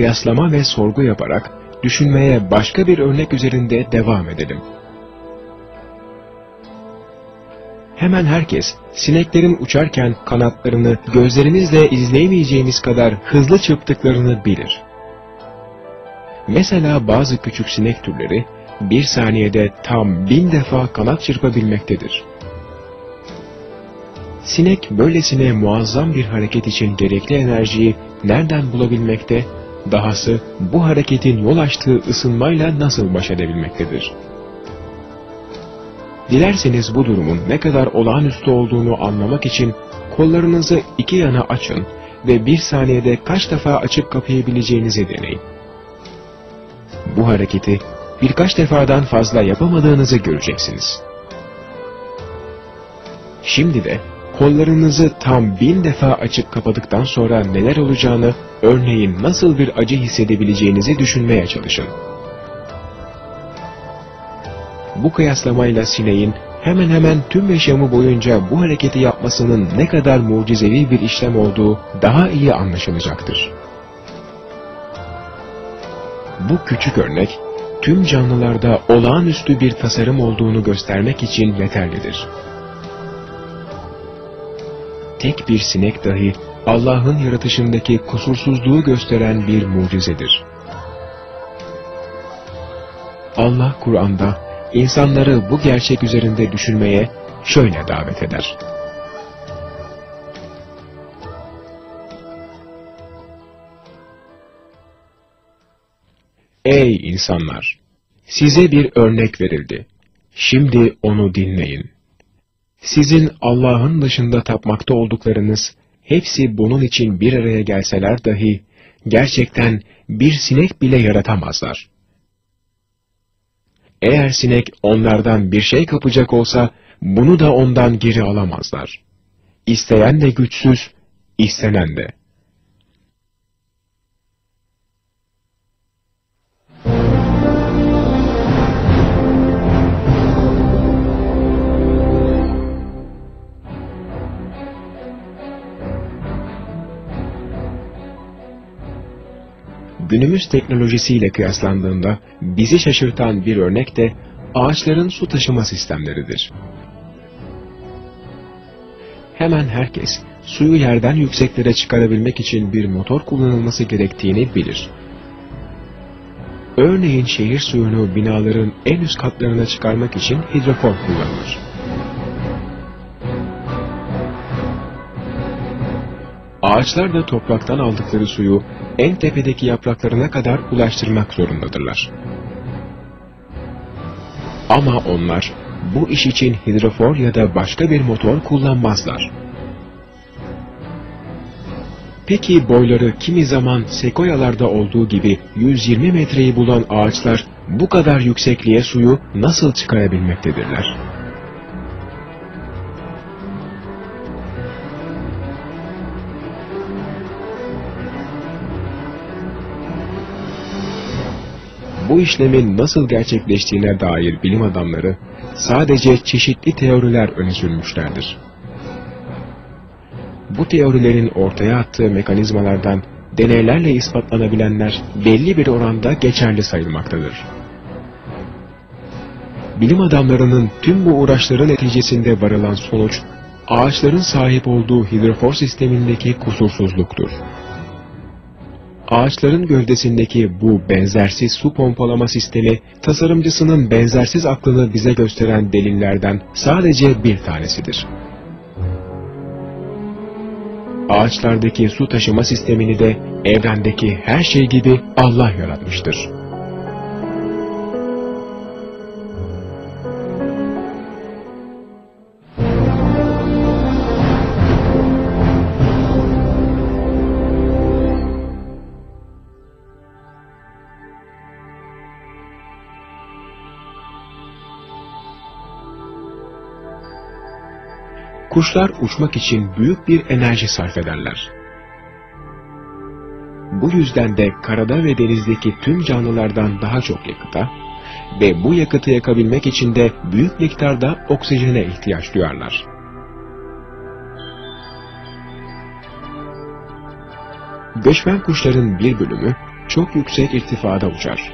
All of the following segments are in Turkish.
kıyaslama ve sorgu yaparak düşünmeye başka bir örnek üzerinde devam edelim. Hemen herkes sineklerin uçarken kanatlarını gözlerimizle izleyemeyeceğimiz kadar hızlı çırptıklarını bilir. Mesela bazı küçük sinek türleri bir saniyede tam bin defa kanat çırpabilmektedir. Sinek böylesine muazzam bir hareket için gerekli enerjiyi nereden bulabilmekte, dahası bu hareketin yol açtığı ısınmayla nasıl baş edebilmektedir? Dilerseniz bu durumun ne kadar olağanüstü olduğunu anlamak için kollarınızı iki yana açın ve bir saniyede kaç defa açıp kapayabileceğinizi deneyin. Bu hareketi birkaç defadan fazla yapamadığınızı göreceksiniz. Şimdi de kollarınızı tam bin defa açıp kapadıktan sonra neler olacağını, örneğin nasıl bir acı hissedebileceğinizi düşünmeye çalışın. Bu kıyaslamayla sineğin hemen hemen tüm yaşamı boyunca bu hareketi yapmasının ne kadar mucizevi bir işlem olduğu daha iyi anlaşılacaktır. Bu küçük örnek, tüm canlılarda olağanüstü bir tasarım olduğunu göstermek için yeterlidir. Tek bir sinek dahi Allah'ın yaratışındaki kusursuzluğu gösteren bir mucizedir. Allah Kur'an'da insanları bu gerçek üzerinde düşünmeye şöyle davet eder. Ey insanlar! Size bir örnek verildi. Şimdi onu dinleyin. Sizin Allah'ın dışında tapmakta olduklarınız, hepsi bunun için bir araya gelseler dahi, gerçekten bir sinek bile yaratamazlar. Eğer sinek onlardan bir şey kapacak olsa, bunu da ondan geri alamazlar. İsteyen de güçsüz, istenen de. Günümüz teknolojisiyle kıyaslandığında bizi şaşırtan bir örnek de ağaçların su taşıma sistemleridir. Hemen herkes suyu yerden yükseklere çıkarabilmek için bir motor kullanılması gerektiğini bilir. Örneğin şehir suyunu binaların en üst katlarına çıkarmak için hidrofor kullanılır. Ağaçlar da topraktan aldıkları suyu en tepedeki yapraklarına kadar ulaştırmak zorundadırlar. Ama onlar bu iş için hidrofor ya da başka bir motor kullanmazlar. Peki boyları kimi zaman sekoyalarda olduğu gibi 120 metreyi bulan ağaçlar bu kadar yüksekliğe suyu nasıl çıkarabilmektedirler? Bu işlemin nasıl gerçekleştiğine dair bilim adamları sadece çeşitli teoriler öne sürmüşlerdir. Bu teorilerin ortaya attığı mekanizmalardan deneylerle ispatlanabilenler belli bir oranda geçerli sayılmaktadır. Bilim adamlarının tüm bu uğraşların neticesinde varılan sonuç, ağaçların sahip olduğu hidrofor sistemindeki kusursuzluktur. Ağaçların gövdesindeki bu benzersiz su pompalama sistemi, tasarımcısının benzersiz aklını bize gösteren delillerden sadece bir tanesidir. Ağaçlardaki su taşıma sistemini de evrendeki her şey gibi Allah yaratmıştır. Kuşlar uçmak için büyük bir enerji sarf ederler. Bu yüzden de karada ve denizdeki tüm canlılardan daha çok yakıta ve bu yakıtı yakabilmek için de büyük miktarda oksijene ihtiyaç duyarlar. Göçmen kuşların bir bölümü çok yüksek irtifada uçar.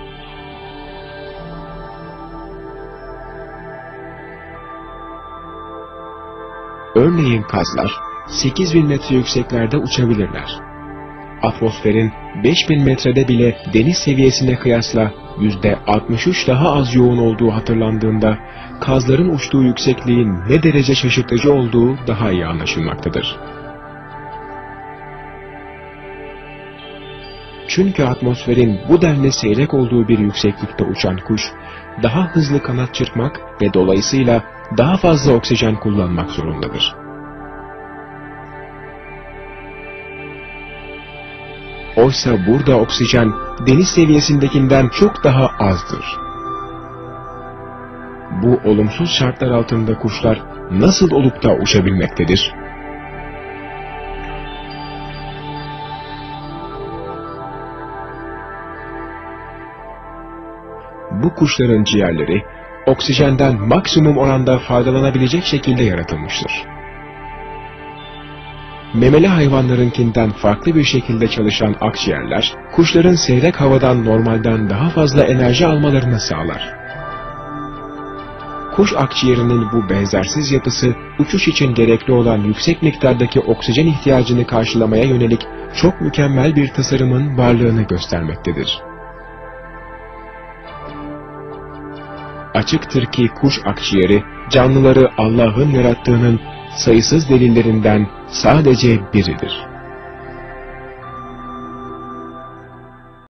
Örneğin kazlar 8000 metre yükseklerde uçabilirler. Atmosferin 5000 metrede bile deniz seviyesine kıyasla %63 daha az yoğun olduğu hatırlandığında kazların uçtuğu yüksekliğin ne derece şaşırtıcı olduğu daha iyi anlaşılmaktadır. Çünkü atmosferin bu denli seyrek olduğu bir yükseklikte uçan kuş, daha hızlı kanat çırpmak ve dolayısıyla daha fazla oksijen kullanmak zorundadır. Oysa burada oksijen deniz seviyesindekinden çok daha azdır. Bu olumsuz şartlar altında kuşlar nasıl olup da uçabilmektedir? Bu kuşların ciğerleri oksijenden maksimum oranda faydalanabilecek şekilde yaratılmıştır. Memeli hayvanlarınkinden farklı bir şekilde çalışan akciğerler, kuşların seyrek havadan normalden daha fazla enerji almalarını sağlar. Kuş akciğerinin bu benzersiz yapısı, uçuş için gerekli olan yüksek miktardaki oksijen ihtiyacını karşılamaya yönelik çok mükemmel bir tasarımın varlığını göstermektedir. Açıktır ki kuş akciğeri, canlıları Allah'ın yarattığının sayısız delillerinden sadece biridir.